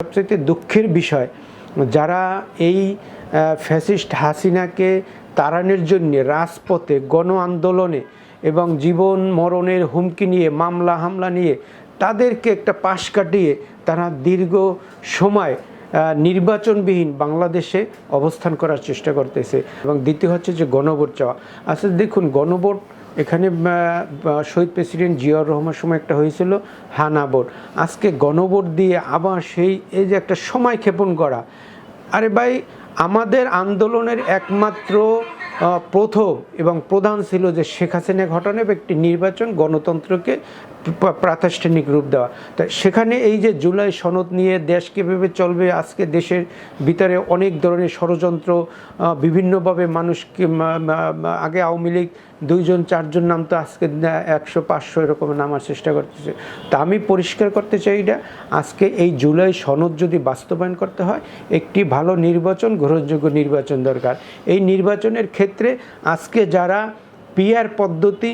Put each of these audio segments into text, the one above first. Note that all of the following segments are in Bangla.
সবচেয়ে দুঃখের বিষয়, যারা এই ফ্যাসিস্ট হাসিনাকে তাড়ানোর জন্য রাজপথে গণ আন্দোলনে এবং জীবন মরণের হুমকি নিয়ে, মামলা, হামলা নিয়ে তাদেরকে একটা পাশ কাটিয়ে তারা দীর্ঘ সময় নির্বাচনবিহীন বাংলাদেশে অবস্থান করার চেষ্টা করতেছে। এবং দ্বিতীয় হচ্ছে যে গণভোট চাওয়া। আসলে দেখুন, গণভোট এখানে শহীদ প্রেসিডেন্ট জিয়াউর রহমান সময় একটা হয়েছিল হানা ভোট। আজকে গণভোট দিয়ে আবার সেই, এই যে একটা সময় ক্ষেপণ করা। আরে ভাই, আমাদের আন্দোলনের একমাত্র প্রথম এবং প্রধান ছিল যে শেখ হাসিনা ঘটনা একটি নির্বাচন গণতন্ত্রকে প্রাতিষ্ঠানিক রূপ দেওয়া। তা সেখানে এই যে জুলাই সনদ নিয়ে দেশ কীভাবে চলবে, আজকে দেশের ভিতরে অনেক ধরনের ষড়যন্ত্র বিভিন্নভাবে মানুষকে আগে আওয়ামী লীগ দুইজন, চারজন নাম তো আজকে একশো, পাঁচশো এরকম নামার চেষ্টা করতেছে। তা আমি পরিষ্কার করতে চাই এটা, আজকে এই জুলাই সনদ যদি বাস্তবায়ন করতে হয়, একটি ভালো নির্বাচন, গ্রহণযোগ্য নির্বাচন দরকার। এই নির্বাচনের ক্ষেত্রে আজকে যারা পিয়ার পদ্ধতি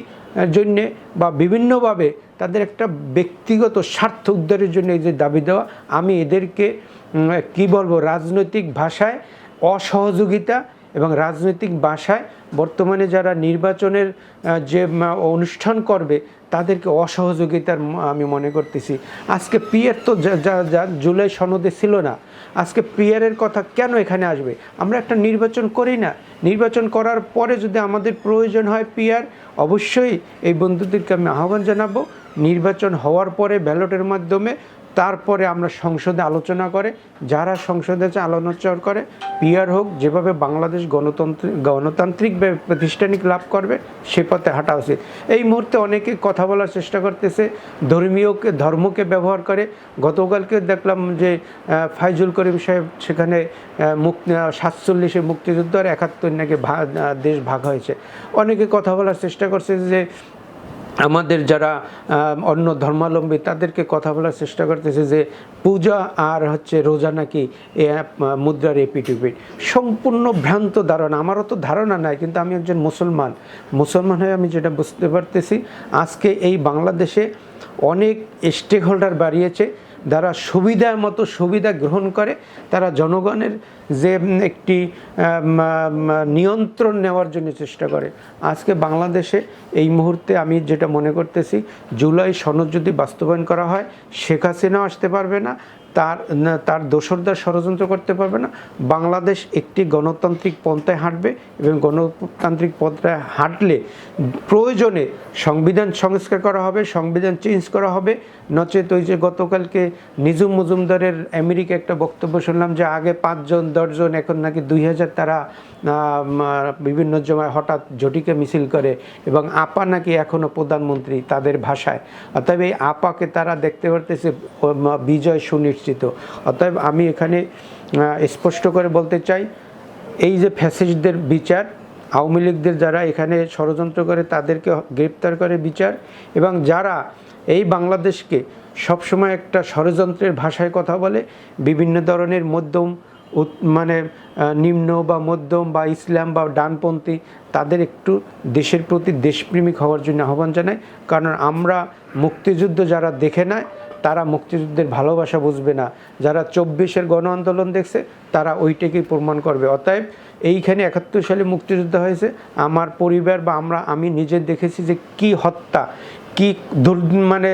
জন্যে বা বিভিন্নভাবে তাদের একটা ব্যক্তিগত স্বার্থ উদ্ধারের জন্য এই যে দাবি দেওয়া, আমি এদেরকে কি বলব, রাজনৈতিক ভাষায় অসহযোগিতা এবং রাজনৈতিক ভাষায় বর্তমানে যারা নির্বাচনের যে অনুষ্ঠান করবে, তাদেরকে অসহযোগিতার আমি মনে করতেছি। আজকে পিয়ার তো যা- যা, জুলাই সনদে ছিল না। আজকে পিয়ারের কথা কেন এখানে আসবে? আমরা একটা নির্বাচন করি না। নির্বাচন করার পরে যদি আমাদের প্রয়োজন হয় পিয়ার, অবশ্যই এই বন্ধুদেরকে আমি আহ্বান জানাব। নির্বাচন হওয়ার পরে ব্যালটের মাধ্যমে তারপরে আমরা সংসদে আলোচনা করে, যারা সংসদে আলোচনা করে পিয়ার হোক, যেভাবে বাংলাদেশ গণতন্ত্র গণতান্ত্রিকভাবে প্রাতিষ্ঠানিক লাভ করবে, সে পথে হাঁটা উচিত। এই মুহূর্তে অনেকে কথা বলার চেষ্টা করতেছে ধর্মীয়কে ধর্মকে ব্যবহার করে। গতকালকে দেখলাম যে ফাইজুল করিম সাহেব সেখানে মুক সাতচল্লিশে মুক্তিযুদ্ধ আর একাত্তর নাকি দেশ ভাগ হয়েছে। অনেকে কথা বলার চেষ্টা করছে যে আমাদের যারা অন্য ধর্মাবলম্বী, তাদেরকে কথা বলার চেষ্টা করতেছে যে পূজা আর হচ্ছে রোজা নাকি এ মুদ্রার এপিটুপিট সম্পূর্ণ ভ্রান্ত ধারণা, আমারও তো ধারণা নাই, কিন্তু আমি একজন মুসলমান। মুসলমান হয়ে আমি যেটা বুঝতে পারতেছি, আজকে এই বাংলাদেশে অনেক স্টেক হোল্ডার বাড়িয়েছে যারা সুবিধার মতো সুবিধা গ্রহণ করে, তারা জনগণের যে একটি নিয়ন্ত্রণ নেওয়ার জন্য চেষ্টা করে। আজকে বাংলাদেশে এই মুহূর্তে আমি যেটা মনে করতেছি, জুলাই সনদ যদি বাস্তবায়ন করা হয়, শেখ হাসিনাও আসতে পারবে না তার তার দোসরদার ষড়যন্ত্র করতে পারবে না। বাংলাদেশ একটি গণতান্ত্রিক পন্থায় হাঁটবে এবং গণতান্ত্রিক পন্থায় হাঁটলে প্রয়োজনে সংবিধান সংস্কার করা হবে, সংবিধান চেঞ্জ করা হবে। নচেত ওই যে গতকালকে নিজুম মজুমদারের আমেরিকা একটা বক্তব্য শুনলাম যে আগে পাঁচজন, দশজন, এখন নাকি দুই হাজার তারা বিভিন্ন জমায় হঠাৎ ঝটিকা মিছিল করে এবং আপা নাকি এখনও প্রধানমন্ত্রী তাদের ভাষায়। অতএব এই আপাকে তারা দেখতে পারতেছে বিজয় সুনিশ্চিত। অতএব আমি এখানে স্পষ্ট করে বলতে চাই, এই যে ফ্যাসিস্টদের বিচার, আওয়ামী লীগদের যারা এখানে ষড়যন্ত্র করে তাদেরকে গ্রেপ্তার করে বিচার, এবং যারা এই বাংলাদেশকে সবসময় একটা ষড়যন্ত্রের ভাষায় কথা বলে, বিভিন্ন ধরনের মধ্যম মানে নিম্ন বা মধ্যম বা ইসলাম বা ডানপন্থী, তাদের একটু দেশের প্রতি দেশপ্রেমিক হওয়ার জন্য আহ্বান জানাই। কারণ আমরা মুক্তিযুদ্ধ যারা দেখে নেয় তারা মুক্তিযুদ্ধের ভালোবাসা বুঝবে না। যারা চব্বিশের গণ আন্দোলন দেখছে, তারা ওইটাকেই প্রমাণ করবে। অতএব এইখানে একাত্তর সালে মুক্তিযুদ্ধ হয়েছে। আমার পরিবার বা আমরা, আমি নিজে দেখেছি যে কি হত্যা, কি দুর মানে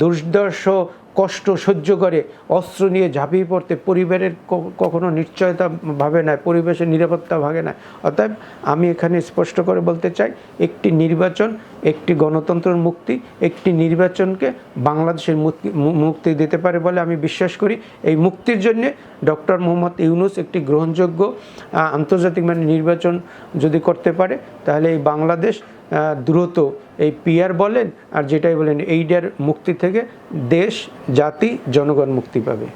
দুর্দর্শ কষ্ট সহ্য করে, অস্ত্র নিয়ে ঝাঁপিয়ে পড়তে পরিবারের কখনো নিশ্চয়তা ভাবে না, পরিবেশের নিরাপত্তা ভাগে না। অতএব আমি এখানে স্পষ্ট করে বলতে চাই, একটি নির্বাচন, একটি গণতন্ত্রের মুক্তি, একটি নির্বাচনকে বাংলাদেশের মুক্তি মুক্তি দিতে পারে বলে আমি বিশ্বাস করি। এই মুক্তির জন্যে ডক্টর মোহাম্মদ ইউনুস একটি গ্রহণযোগ্য আন্তর্জাতিক মানে নির্বাচন যদি করতে পারে, তাহলে এই বাংলাদেশ দ্রুত এই পিয়ার বলেন আর যেটাই বলেন, এইডার মুক্তি থেকে দেশ, জাতি, জনগণ মুক্তি পাবে।